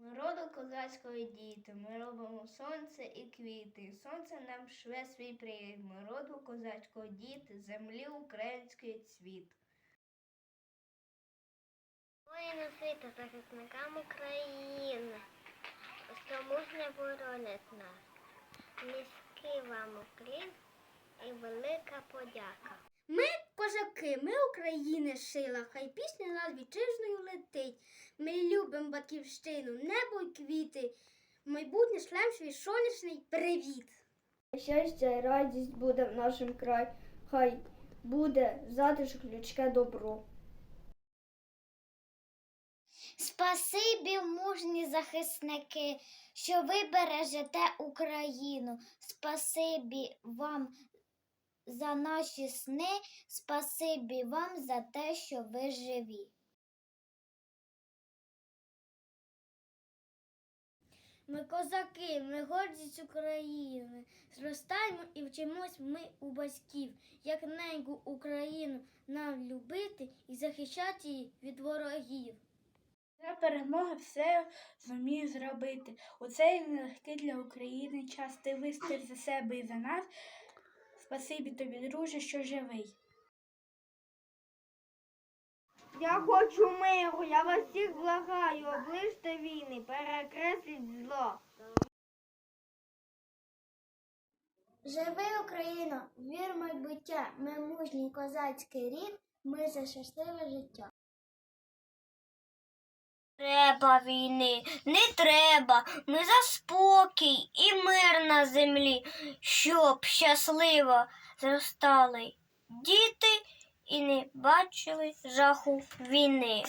Роду козацької діти, ми робимо сонце і квіти. Сонце нам шве свій привіт. Ми роду козацької діти, землі української цвіт. Воїни світу захисникам України, що мужньо боронять нас. Низький вам уклін і велика подяка. Козаки, ми України шила, хай пісня над вітчизною летить. Ми любимо батьківщину, небо й квіти. Майбутнє шлем свій сонячний привіт. Щастя і радість буде в нашому краї, хай буде затишок людське добро. Спасибі, мужні захисники, що ви бережете Україну. Спасибі вам за наші сни, спасибі вам за те, що ви живі. Ми козаки, ми гордість України. Зростаємо і вчимось ми у батьків, як неньку Україну нам любити і захищати її від ворогів. Для перемоги все зумію зробити. У цей нелегкий для України час ти вистоїш за себе і за нас. Спасибі тобі, друже, що живий. Я хочу миру, я вас всіх благаю, оближте війни, перекресліть зло. Живи Україно, вір майбуття, ми мужній козацький рід, ми за щасливе життя. Треба війни, не треба. Ми за спокій і мир на землі, щоб щасливо зростали діти і не бачили жаху війни.